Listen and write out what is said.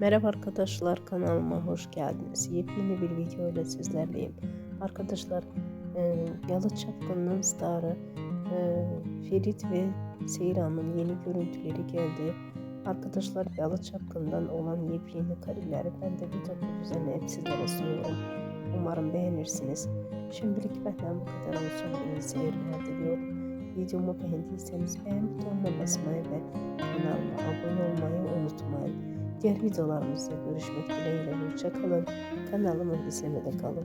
Merhaba arkadaşlar kanalıma hoş geldiniz. Yepyeni bir video ile sizlerleyim. Arkadaşlar e, starı e, Ferit ve Seyran'ın yeni görüntüleri geldi. Arkadaşlar Yalı olan yepyeni kareleri ben de video düzenleyip sizlere sunuyorum. Umarım beğenirsiniz. Şimdilik benden bu kadar olsun. İyi seyirler diliyorum. Videomu beğendiyseniz beğen butonuna basmayı ve kanalıma abone olmayı unutmayın. Diğer videolarımızda görüşmek dileğiyle. Hoşçakalın. Kanalımı izlemede kalın.